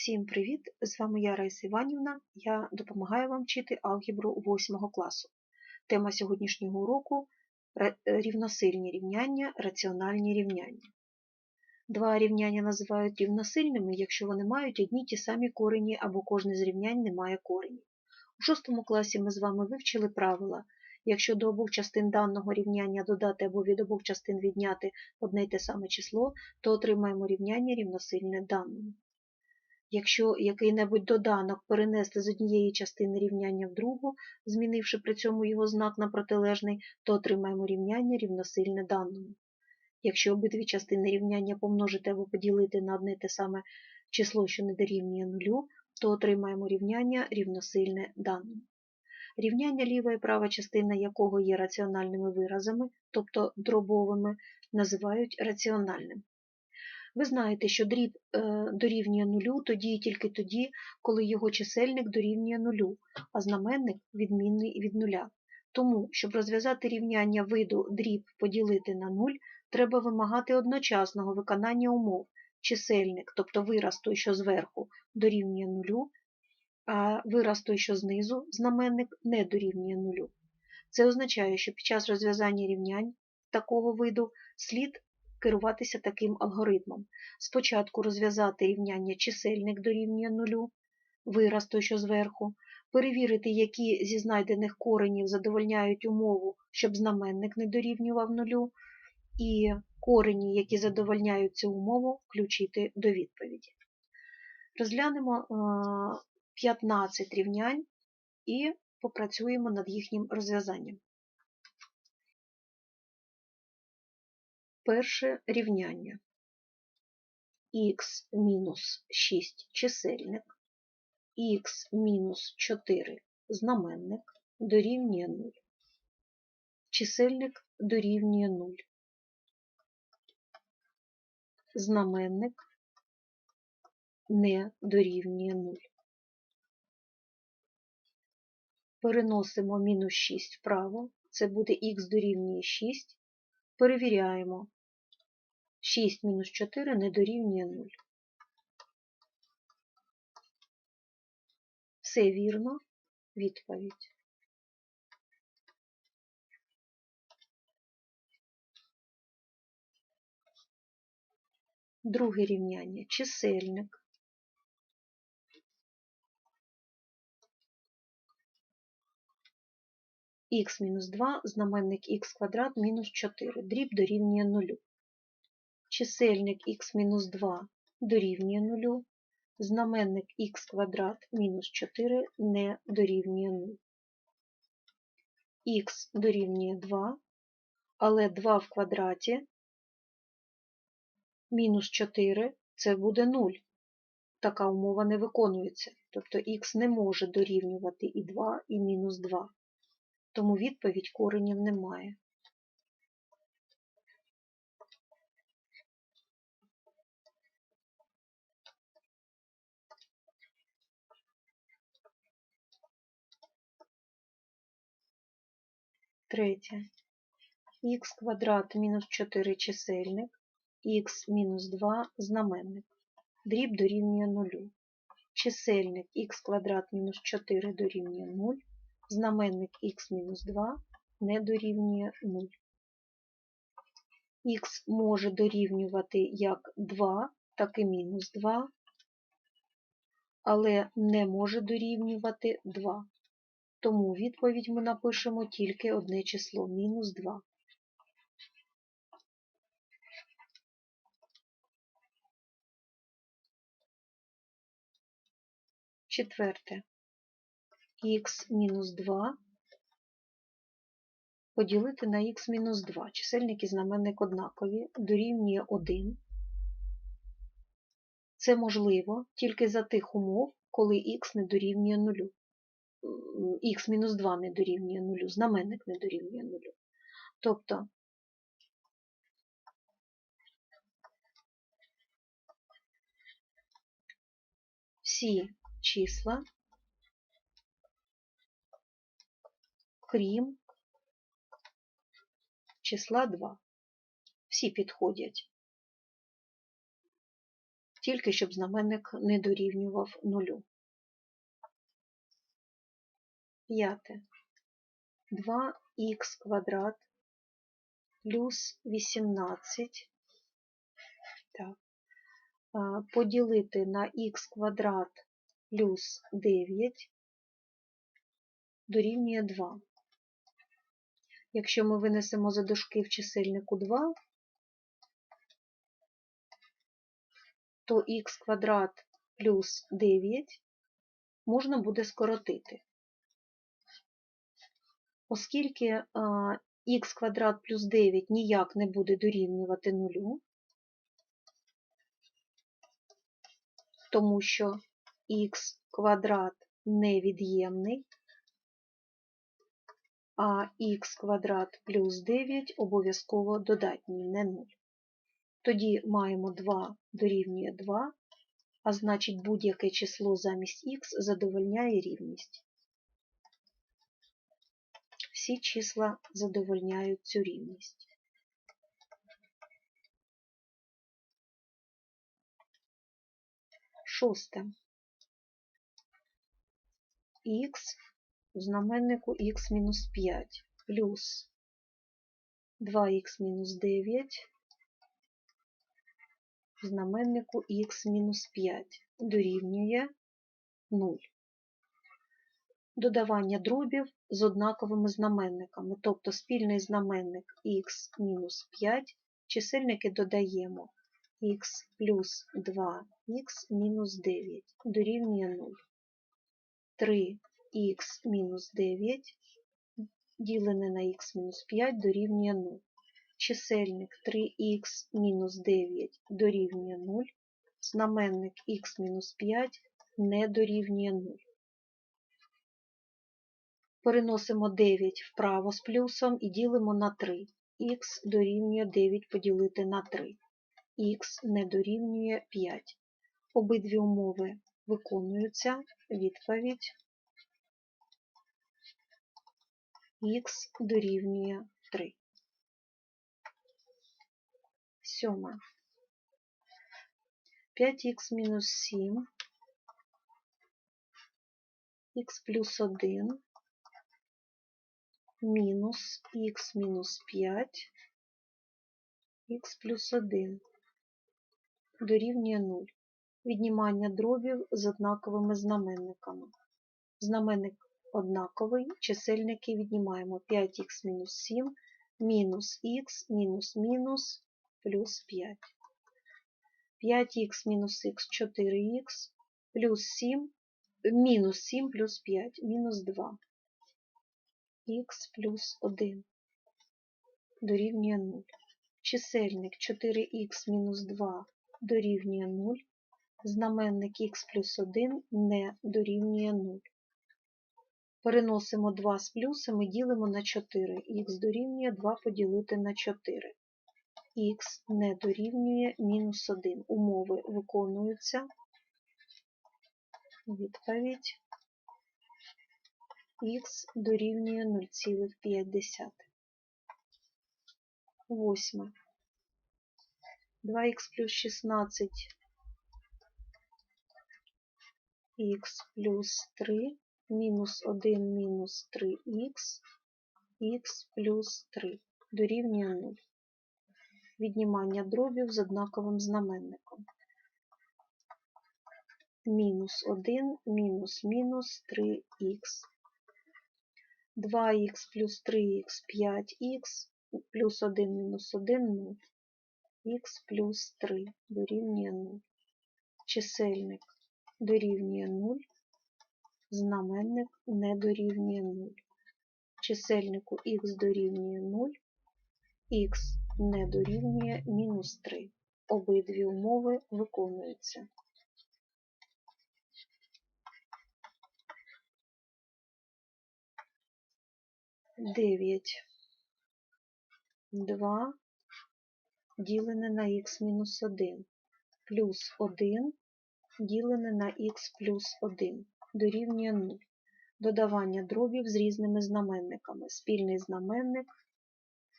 Всім привіт! З вами я Раїса Іванівна. Я допомагаю вам вчити алгебру 8 класу. Тема сьогоднішнього уроку рівносильні рівняння, раціональні рівняння. Два рівняння називають рівносильними, якщо вони мають одні ті самі корені або кожне з рівнянь не має коренів. У 6 класі ми з вами вивчили правила. Якщо до обох частин даного рівняння додати або від обох частин відняти одне й те саме число, то отримаємо рівняння рівносильне даному. Якщо який-небудь доданок перенести з однієї частини рівняння в другу, змінивши при цьому його знак на протилежний, то отримаємо рівняння рівносильне даному. Якщо обидві частини рівняння помножити або поділити на одне те саме число, що не дорівнює нулю, то отримаємо рівняння рівносильне даному. Рівняння ліва і права частина якого є раціональними виразами, тобто дробовими, називають раціональним. Ви знаєте, що дріб е, дорівнює нулю тоді і тільки тоді, коли його чисельник дорівнює нулю, а знаменник відмінний від нуля. Тому, щоб розв'язати рівняння виду дріб поділити на нуль, треба вимагати одночасного виконання умов. Чисельник, тобто вираз той, що зверху, дорівнює нулю, а вираз той, що знизу, знаменник не дорівнює нулю. Це означає, що під час розв'язання рівнянь такого виду слід керуватися таким алгоритмом. Спочатку розв'язати рівняння чисельник дорівнює нулю, вираз той, що зверху, перевірити, які зі знайдених коренів задовольняють умову, щоб знаменник не дорівнював нулю, і корені, які задовольняють цю умову, включити до відповіді. Розглянемо 15 рівнянь і попрацюємо над їхнім розв'язанням. Перше рівняння х мінус 6 чисельник, х мінус 4 знаменник дорівнює 0. Чисельник дорівнює 0. Знаменник не дорівнює 0. Переносимо мінус 6 вправо, це буде х дорівнює 6. Перевіряємо. 6 мінус 4 не дорівнює 0. Все вірно. Відповідь. Друге рівняння чисельник. х мінус 2, знаменник х квадрат мінус 4, дріб дорівнює 0. Чисельник х мінус 2 дорівнює 0, знаменник х квадрат мінус 4 не дорівнює 0. х дорівнює 2, але 2 в квадраті мінус 4 це буде 0. Така умова не виконується. Тобто х не може дорівнювати і 2, і мінус 2 тому відповідь коренів немає. Третє. х квадрат мінус 4 чисельник, х мінус 2 знаменник. Дріб дорівнює 0. Чисельник х квадрат мінус 4 дорівнює 0, знаменник х-2 не дорівнює 0. Х може дорівнювати як 2, так і мінус 2, але не може дорівнювати 2. Тому відповідь ми напишемо тільки одне число мінус 2. Четверте х-2 поділити на х мінус 2. Чисельник і знаменник однакові, дорівнює 1. Це можливо тільки за тих умов, коли х не дорівнює 0. Х-2 не дорівнює 0, знаменник не дорівнює 0. Тобто всі числа крім числа 2. Всі підходять. тільки щоб знаменник не дорівнював нулю. П'яте. 2х квадрат плюс 18 так, поділити на х квадрат плюс 9 дорівнює 2. Якщо ми винесемо за дужки в чисельнику 2, то х квадрат плюс 9 можна буде скоротити. Оскільки х квадрат плюс 9 ніяк не буде дорівнювати нулю, тому що х квадрат невід'ємний, а х квадрат плюс 9 обов'язково додатній, не 0. Тоді маємо 2 дорівнює 2, а значить будь-яке число замість х задовольняє рівність. Всі числа задовольняють цю рівність. Шосте. х у знаменнику х мінус 5 плюс 2х мінус 9 в знаменнику х мінус 5 дорівнює 0. Додавання дробів з однаковими знаменниками, тобто спільний знаменник х мінус 5, чисельники додаємо х плюс 2х мінус 9 дорівнює 0. 3х мінус 9 ділене на х мінус 5 дорівнює 0. Чисельник 3х мінус 9 дорівнює 0, знаменник х мінус 5 не дорівнює 0. Переносимо 9 вправо з плюсом і ділимо на 3. х дорівнює 9 поділити на 3. х не дорівнює 5. Обидві умови виконуються. Відповідь х дорівнює 3. Сьоме. 5х мінус 7, х плюс 1, мінус х мінус 5, х плюс 1 дорівнює 0. Віднімання дробів з однаковими знаменниками. Знаменник однаковий, чисельники віднімаємо 5х мінус 7, мінус х, мінус мінус, плюс 5. 5х мінус х 4х, плюс 7, мінус 7 плюс 5, мінус 2. Х плюс 1 дорівнює 0. Чисельник 4х мінус 2 дорівнює 0. Знаменник х плюс 1 не дорівнює 0. Переносимо 2 з плюсом і ділимо на 4. х дорівнює 2 поділити на 4. х не дорівнює мінус 1. Умови виконуються. Відповідь х дорівнює 0,5. Восьме. 2х плюс 16 х плюс 3 мінус 1 мінус 3х, х плюс 3 дорівнює 0. Віднімання дробів з однаковим знаменником. Мінус 1, мінус мінус 3х. 2х плюс 3х 5х, плюс 1 мінус 1 0. х плюс 3 дорівнює 0. Чисельник дорівнює 0, знаменник не дорівнює 0. Чисельнику х дорівнює 0, х не дорівнює мінус 3. Обидві умови виконуються. Дев'ять. Два ділене на х мінус 1 плюс 1 ділене на х плюс 1 дорівнює 0. Додавання дробів з різними знаменниками. Спільний знаменник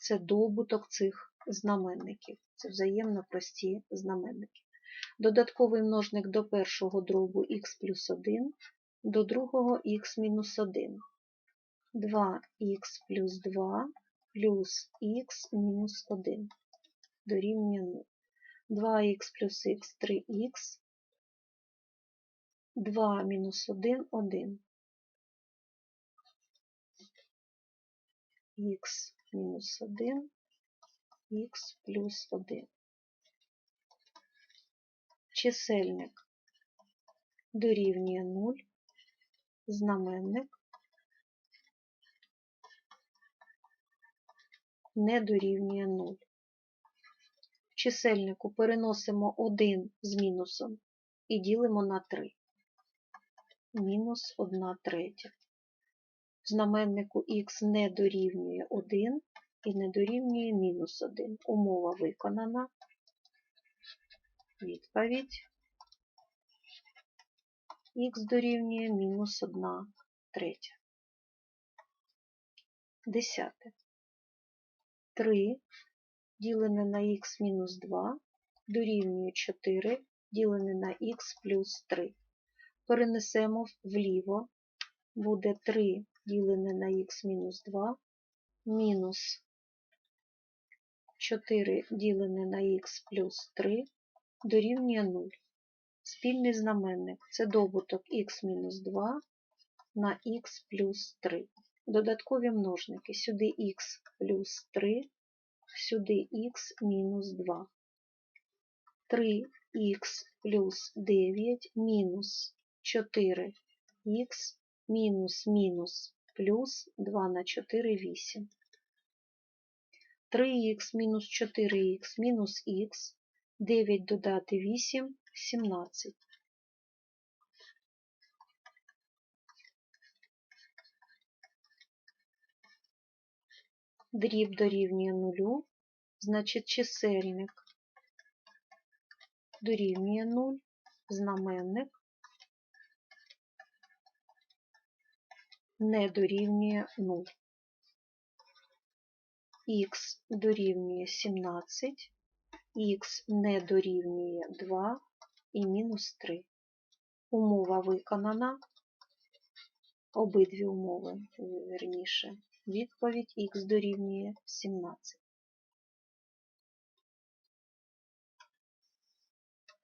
це добуток цих знаменників. Це взаємно прості знаменники. Додатковий множник до першого дробу х плюс 1, до другого х мінус 1. 2х плюс 2 плюс х мінус 1 дорівнює 0. 2х плюс х 3х, 2 мінус 1 1. х мінус 1, х плюс 1. Чисельник дорівнює 0, знаменник не дорівнює 0. В чисельнику переносимо 1 з мінусом і ділимо на 3. Мінус 1 третя. В знаменнику х не дорівнює 1 і не дорівнює мінус 1. Умова виконана. Відповідь. Х дорівнює мінус 1 третя. Десяте. 3 ділене на х мінус 2 дорівнює 4 ділене на х плюс 3. Перенесемо вліво, буде 3 ділене на х мінус 2 мінус 4 ділене на х плюс 3 дорівнює 0. Спільний знаменник це добуток х мінус 2 на х плюс 3. Додаткові множники сюди х плюс 3, сюди х мінус 2. 3х плюс 9 мінус 4х мінус мінус плюс 2 на 4 8. 3х мінус 4х мінус х, 9 додати 8 17. Дріб дорівнює нулю, значить чисельник дорівнює 0, знаменник не дорівнює 0. Х дорівнює 17, х не дорівнює 2 і мінус 3. Умова виконана. Обидві умови, верніше. Відповідь х дорівнює 17.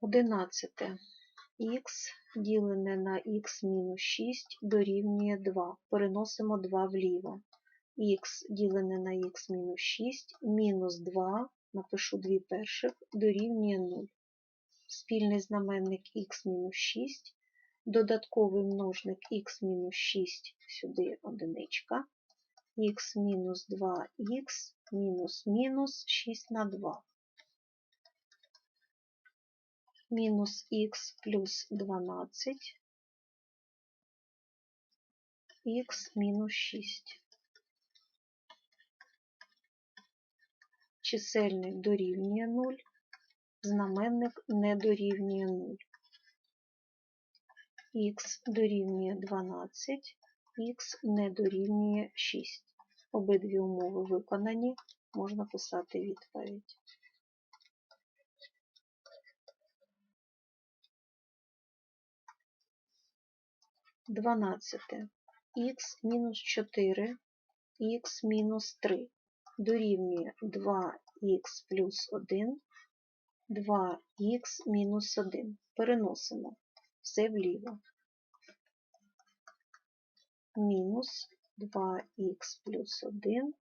11. х ділене на х мінус 6 дорівнює 2. Переносимо 2 вліво. х ділене на х мінус 6 мінус 2, напишу 2 перших, дорівнює 0. Спільний знаменник х мінус 6, додатковий множник х мінус 6, сюди одиничка, х мінус 2х мінус мінус 6 на 2. Мінус х плюс 12, х мінус 6. Чисельник дорівнює 0, знаменник не дорівнює 0. х дорівнює 12, х не дорівнює 6. Обидві умови виконані, можна писати відповідь. Дванадцяте. х мінус 4, х мінус 3 дорівнює 2х плюс 1, 2х мінус 1. Переносимо все вліво. Мінус 2х плюс 1,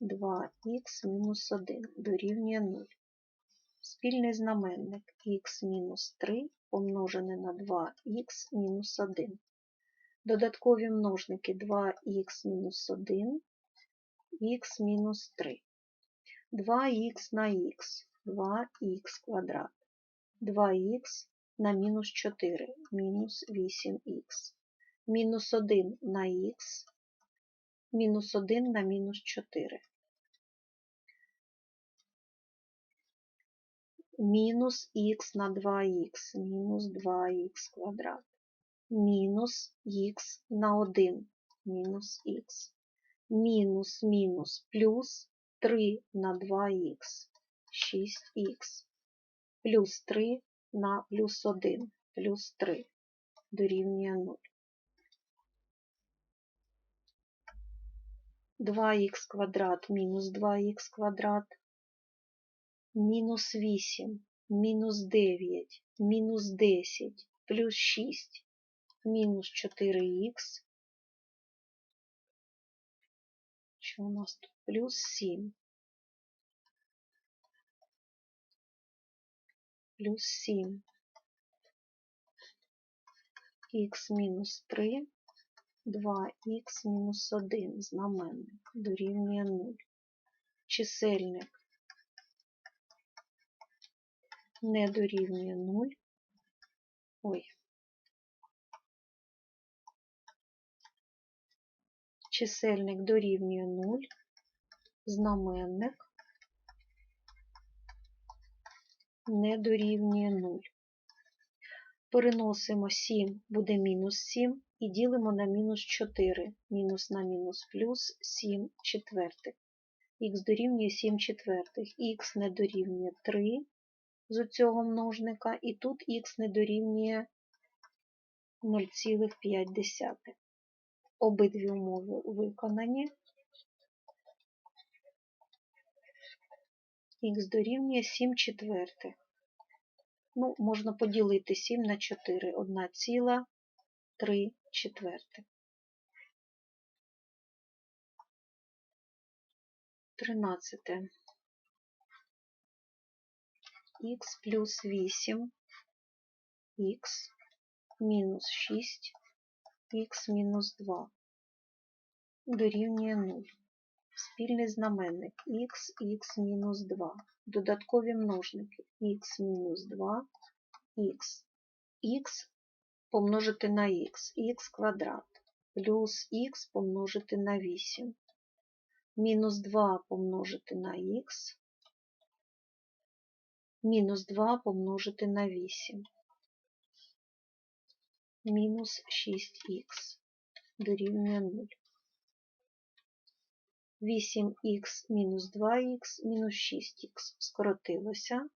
2х мінус 1 дорівнює 0. Спільний знаменник х мінус 3 помножене на 2х мінус 1. Додаткові множники 2х мінус 1, х мінус 3. 2х на х, 2х квадрат. 2х на мінус 4, мінус 8х. Мінус 1 на х, мінус 1 на мінус 4. Мінус х на 2х, мінус 2х квадрат. Мінус х на 1, мінус х. Мінус мінус плюс 3 на 2х, 6х. Плюс 3 на плюс 1 плюс 3 дорівнює 0. 2х квадрат мінус 2х квадрат, мінус 8, мінус 9, мінус 10, плюс 6, мінус 4х, що у нас тут? Плюс 7. Плюс 7. х мінус 3 2х мінус 1 знаменник дорівнює 0. Чисельник не дорівнює 0. Ой. Чисельник дорівнює 0. Знаменник не дорівнює 0. Переносимо 7, буде мінус 7 і ділимо на мінус 4. Мінус на мінус плюс 7 четвертих. Х дорівнює 7 четвертих. Х не дорівнює 3 з цього множника, і тут х не дорівнює 0,5. Обидві умови виконані. Х дорівнює 7 четвертих. Ну, можна поділити 7 на 4, 1,3 четвертих. 13. Х плюс 8, х мінус 6, х мінус 2 дорівнює 0. Спільний знаменник х, х мінус 2. Додаткові множники х мінус 2, х, х помножити на х, х квадрат, плюс х помножити на 8, мінус 2 помножити на х, мінус 2 помножити на 8, мінус 6х дорівнює 0. 8х мінус 2х мінус 6х скоротилося.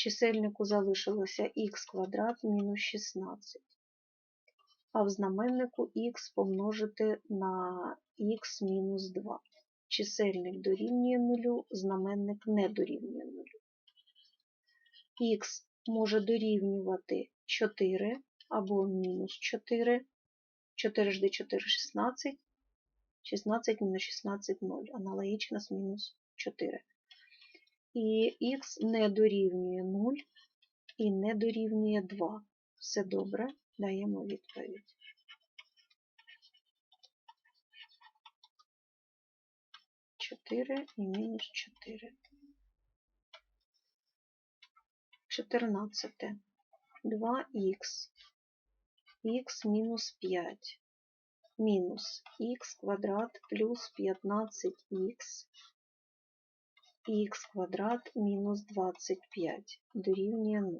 Чисельнику залишилося х квадрат мінус 16, а в знаменнику х помножити на х мінус 2. Чисельник дорівнює 0, знаменник не дорівнює 0. х може дорівнювати 4 або мінус 4, 4 жди 4 16. 16 мінус 16 0, аналогічно з мінус 4. І х не дорівнює 0 і не дорівнює 2. Все добре, даємо відповідь. Чотири і мінус 4. 14. 2х. х мінус 5 мінус х квадрат плюс 15х, х квадрат мінус 25 дорівнює 0.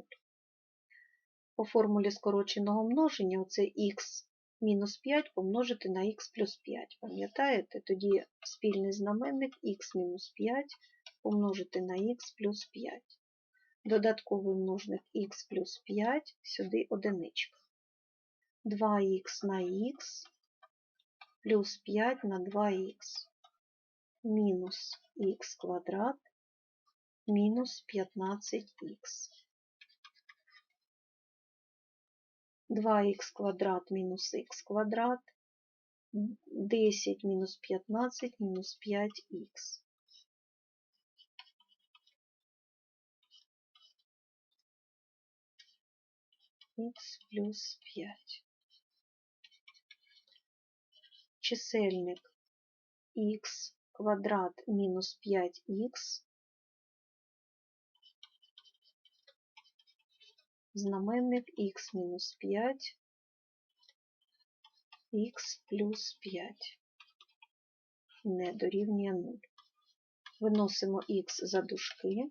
По формулі скороченого множення оце х мінус 5 помножити на х плюс 5. Пам'ятаєте? Тоді спільний знаменник х мінус 5 помножити на х плюс 5. Додатковий множник х плюс 5, сюди одиничка. 2х на х плюс 5 на 2х минус х квадрат минус 15х. 2х квадрат минус х квадрат 10 минус 15 минус 5х. х плюс 5. чисельник х квадрат минус 5х, знаменник х мінус 5, х плюс 5 не дорівнює 0. Виносимо х за дужки.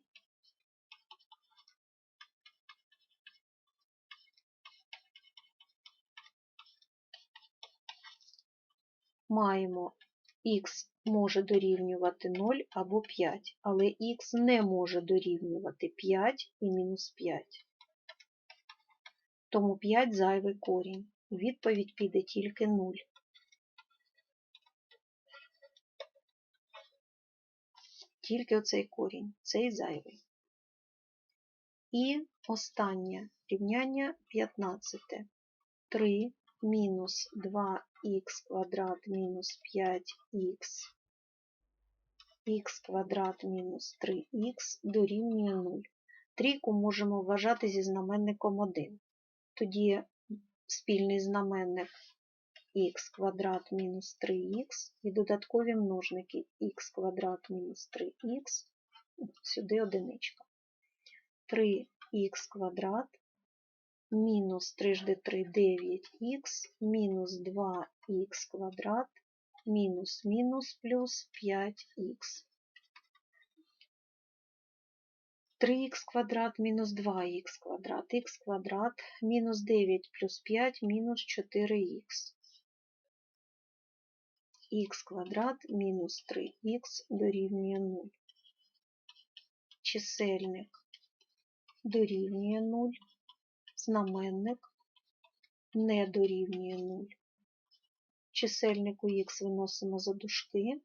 маємо х може дорівнювати 0 або 5, але х не може дорівнювати 5 і мінус 5. Тому 5 зайвий корінь. Відповідь піде тільки 0. Тільки оцей корінь, цей зайвий. І останнє рівняння 15. 3 мінус 2х квадрат мінус 5х, х квадрат мінус 3х дорівнює 0. Трійку можемо вважати зі знаменником 1. Тоді спільний знаменник х квадрат мінус 3х і додаткові множники х квадрат мінус 3х, сюди одиничка. 3х квадрат мінус 3 жди 3 9х, мінус 2х квадрат, мінус мінус плюс 5х. 3х квадрат мінус 2х квадрат, х квадрат, мінус 9 плюс 5 мінус 4х. х квадрат мінус 3х дорівнює 0. Чисельник дорівнює 0 знаменник не дорівнює 0. Чисельнику х виносимо за дужки,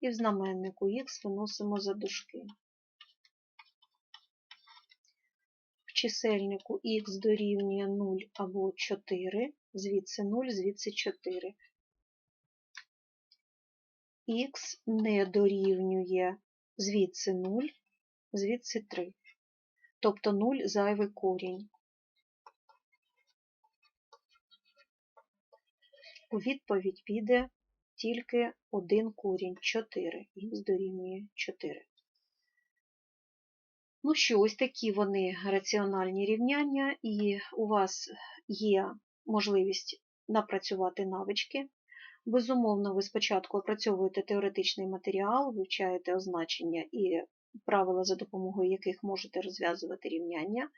і в знаменнику х виносимо за дужки. В чисельнику х дорівнює 0 або 4, звідси 0, звідси 4. х не дорівнює звідси 0, звідси 3 тобто 0 зайвий корінь. У відповідь піде тільки один корінь 4, х дорівнює 4. Ну що, ось такі вони раціональні рівняння, і у вас є можливість напрацювати навички. Безумовно, ви спочатку опрацьовуєте теоретичний матеріал, вивчаєте означення і правила, за допомогою яких можете розв'язувати рівняння,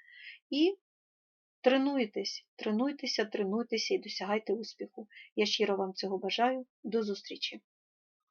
і тренуйтесь, тренуйтеся, тренуйтеся і досягайте успіху. Я щиро вам цього бажаю. До зустрічі!